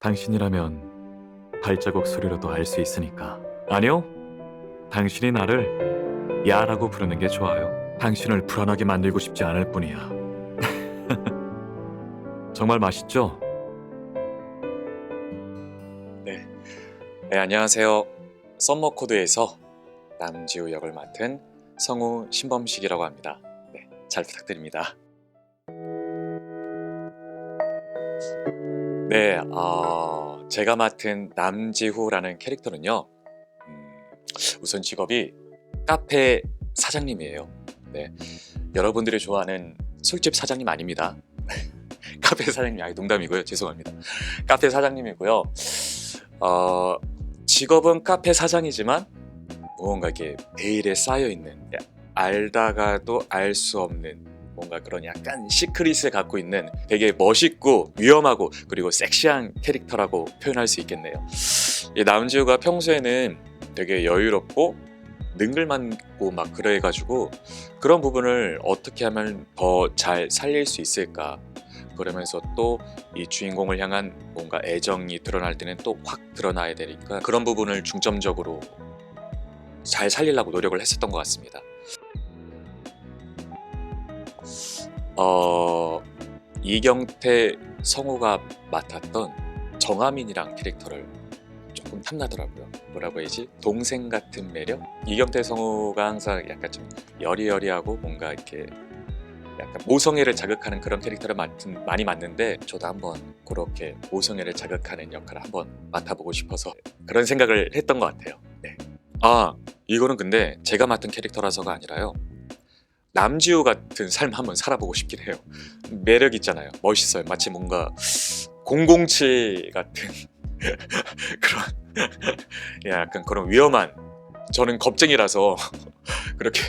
당신이라면 발자국 소리로도 알 수 있으니까. 아니요. 당신이 나를 야라고 부르는 게 좋아요. 당신을 불안하게 만들고 싶지 않을 뿐이야. 정말 맛있죠? 네, 안녕하세요. 썸머 코드에서 남지우 역을 맡은 성우 신범식이라고 합니다. 네, 잘 부탁드립니다. 네, 어, 제가 맡은 남지후라는 캐릭터는요. 음, 우선 직업이 카페 사장님이에요. 네, 여러분들이 좋아하는 술집 사장님 아닙니다. 카페 사장님 아니 농담이고요. 죄송합니다. 카페 사장님이고요. 어, 직업은 카페 사장이지만 무언가 이렇게 베일에 쌓여 있는 알다가도 알 수 없는 뭔가 그런 약간 시크릿을 갖고 있는 되게 멋있고 위험하고 그리고 섹시한 캐릭터라고 표현할 수 있겠네요. 이 남지우가 평소에는 되게 여유롭고 능글맞고 막 그래가지고 그런 부분을 어떻게 하면 더 잘 살릴 수 있을까 그러면서 또 이 주인공을 향한 뭔가 애정이 드러날 때는 또 확 드러나야 되니까 그런 부분을 중점적으로 잘 살리려고 노력을 했었던 것 같습니다. 어 이경태 성우가 맡았던 정하민이랑 캐릭터를 조금 탐나더라고요. 뭐라고 해야지? 동생 같은 매력? 이경태 성우가 항상 약간 좀 여리여리하고 뭔가 이렇게 약간 모성애를 자극하는 그런 캐릭터를 맡은, 많이 맡는데 저도 한번 그렇게 모성애를 자극하는 역할을 한번 맡아보고 싶어서 그런 생각을 했던 것 같아요. 네. 아 이거는 근데 제가 맡은 캐릭터라서가 아니라요. 남지우 같은 삶 한번 살아보고 싶긴 해요. 매력 있잖아요. 멋있어요. 마치 뭔가 007 같은 그런 약간 그런 위험한 저는 겁쟁이라서 그렇게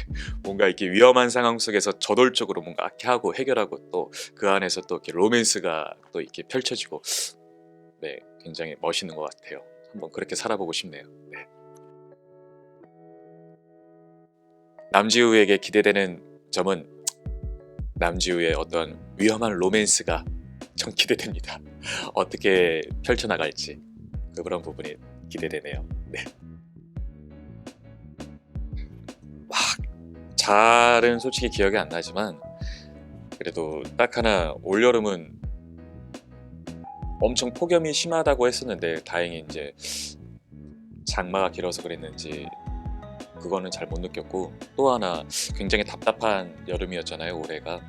뭔가 이렇게 위험한 상황 속에서 저돌적으로 뭔가 악해하고 해결하고 또 그 안에서 또 이렇게 로맨스가 또 이렇게 펼쳐지고 네 굉장히 멋있는 것 같아요. 한번 그렇게 살아보고 싶네요. 네. 남지우에게 기대되는 점은 남지우의 어떤 위험한 로맨스가 전 기대됩니다. 어떻게 펼쳐나갈지 그런 부분이 기대되네요. 네. 막 잘은 솔직히 기억이 안 나지만 그래도 딱 하나 올 여름은 엄청 폭염이 심하다고 했었는데 다행히 이제 장마가 길어서 그랬는지 그거는 잘 못 느꼈고 또 하나 굉장히 답답한 여름이었잖아요 올해가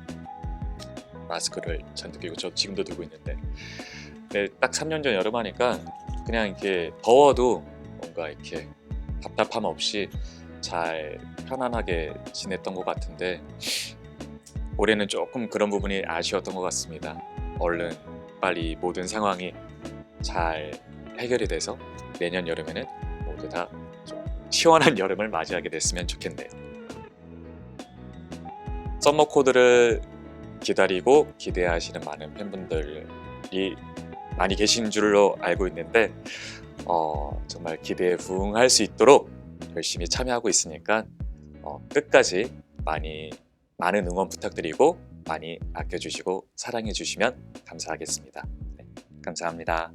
마스크를 잔뜩 끼고 저 지금도 들고 있는데 딱 3년 전 여름 하니까 그냥 이렇게 더워도 뭔가 이렇게 답답함 없이 잘 편안하게 지냈던 것 같은데 올해는 조금 그런 부분이 아쉬웠던 것 같습니다. 얼른 빨리 모든 상황이 잘 해결이 돼서 내년 여름에는 모두 다좀 시원한 여름을 맞이하게 됐으면 좋겠네요. 썸머 코드를 기다리고 기대하시는 많은 팬분들이 많이 계신 줄로 알고 있는데 어, 정말 기대에 부응할 수 있도록 열심히 참여하고 있으니까 어, 끝까지 많이 많은 응원 부탁드리고 많이 아껴주시고 사랑해 주시면 감사하겠습니다. 네, 감사합니다.